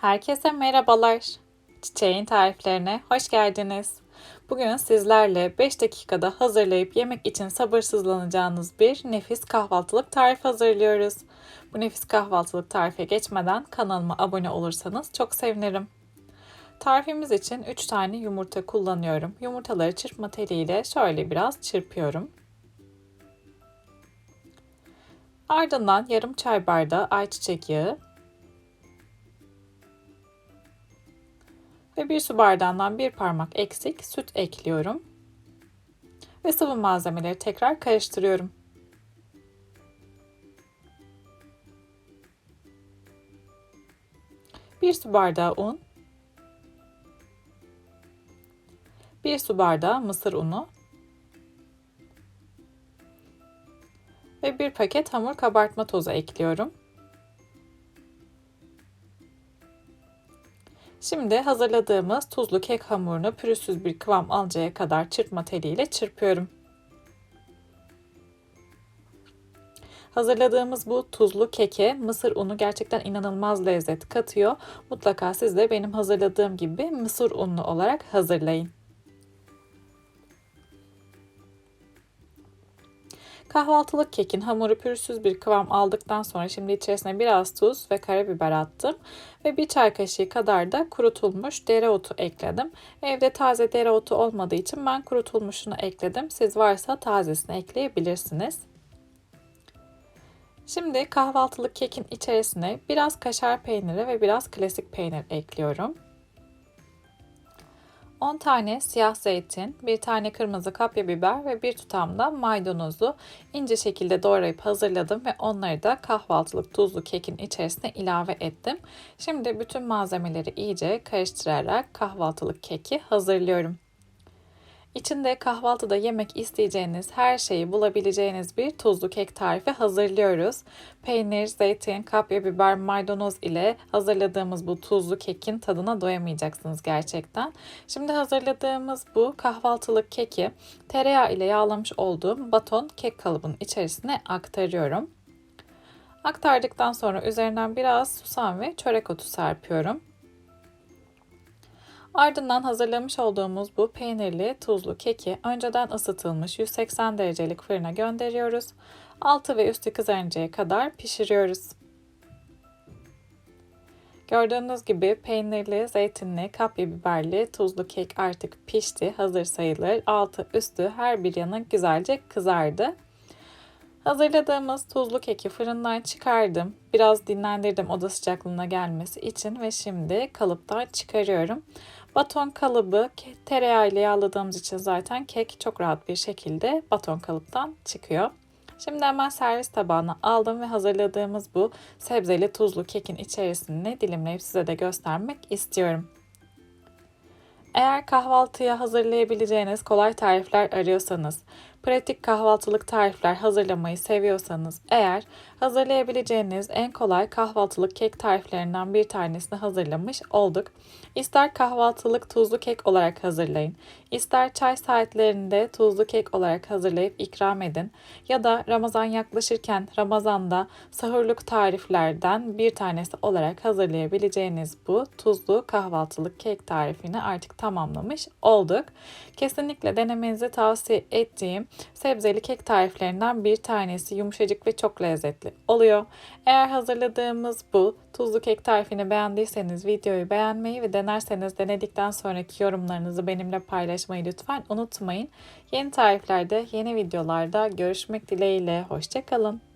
Herkese merhabalar. Çiçeğin tariflerine hoş geldiniz. Bugün sizlerle 5 dakikada hazırlayıp yemek için sabırsızlanacağınız bir nefis kahvaltılık tarif hazırlıyoruz. Bu nefis kahvaltılık tarife geçmeden kanalıma abone olursanız çok sevinirim. Tarifimiz için 3 tane yumurta kullanıyorum. Yumurtaları çırpma teliyle şöyle biraz çırpıyorum. Ardından yarım çay bardağı ayçiçek yağı, ve bir su bardağından bir parmak eksik süt ekliyorum. Ve sıvı malzemeleri tekrar karıştırıyorum. Bir su bardağı un, bir su bardağı mısır unu ve bir paket hamur kabartma tozu ekliyorum. Şimdi hazırladığımız tuzlu kek hamurunu pürüzsüz bir kıvam alıncaya kadar çırpma teliyle çırpıyorum. Hazırladığımız bu tuzlu keke mısır unu gerçekten inanılmaz lezzet katıyor. Mutlaka siz de benim hazırladığım gibi mısır unlu olarak hazırlayın. Kahvaltılık kekin hamuru pürüzsüz bir kıvam aldıktan sonra şimdi içerisine biraz tuz ve karabiber attım. Ve bir çay kaşığı kadar da kurutulmuş dereotu ekledim. Evde taze dereotu olmadığı için ben kurutulmuşunu ekledim. Siz varsa tazesini ekleyebilirsiniz. Şimdi kahvaltılık kekin içerisine biraz kaşar peyniri ve biraz klasik peynir ekliyorum. 10 tane siyah zeytin, 1 tane kırmızı kapya biber ve 1 tutam da maydanozu ince şekilde doğrayıp hazırladım ve onları da kahvaltılık tuzlu kekin içerisine ilave ettim. Şimdi bütün malzemeleri iyice karıştırarak kahvaltılık keki hazırlıyorum. İçinde kahvaltıda yemek isteyeceğiniz her şeyi bulabileceğiniz bir tuzlu kek tarifi hazırlıyoruz. Peynir, zeytin, kapya biber, maydanoz ile hazırladığımız bu tuzlu kekin tadına doyamayacaksınız gerçekten. Şimdi hazırladığımız bu kahvaltılık keki tereyağı ile yağlamış olduğum baton kek kalıbının içerisine aktarıyorum. Aktardıktan sonra üzerinden biraz susam ve çörek otu serpiyorum. Ardından hazırlamış olduğumuz bu peynirli tuzlu keki önceden ısıtılmış 180 derecelik fırına gönderiyoruz. Altı ve üstü kızarıncaya kadar pişiriyoruz. Gördüğünüz gibi peynirli, zeytinli, kapya biberli tuzlu kek artık pişti, hazır sayılır. Altı üstü her bir yanı güzelce kızardı. Hazırladığımız tuzlu keki fırından çıkardım. Biraz dinlendirdim oda sıcaklığına gelmesi için ve şimdi kalıptan çıkarıyorum. Baton kalıbı tereyağı ile yağladığımız için zaten kek çok rahat bir şekilde baton kalıptan çıkıyor. Şimdi hemen servis tabağına aldım ve hazırladığımız bu sebzeli tuzlu kekin içerisini dilimleyip size de göstermek istiyorum. Eğer kahvaltıya hazırlayabileceğiniz kolay tarifler arıyorsanız, pratik kahvaltılık tarifler hazırlamayı seviyorsanız eğer hazırlayabileceğiniz en kolay kahvaltılık kek tariflerinden bir tanesini hazırlamış olduk. İster kahvaltılık tuzlu kek olarak hazırlayın, ister çay saatlerinde tuzlu kek olarak hazırlayıp ikram edin ya da Ramazan yaklaşırken Ramazan'da sahurluk tariflerden bir tanesi olarak hazırlayabileceğiniz bu tuzlu kahvaltılık kek tarifini artık tamamlamış olduk. Kesinlikle denemenizi tavsiye ettiğim sebzeli kek tariflerinden bir tanesi yumuşacık ve çok lezzetli oluyor. Eğer hazırladığımız bu tuzlu kek tarifini beğendiyseniz videoyu beğenmeyi ve denerseniz denedikten sonraki yorumlarınızı benimle paylaşmayı lütfen unutmayın. Yeni tariflerde, yeni videolarda görüşmek dileğiyle. Hoşçakalın.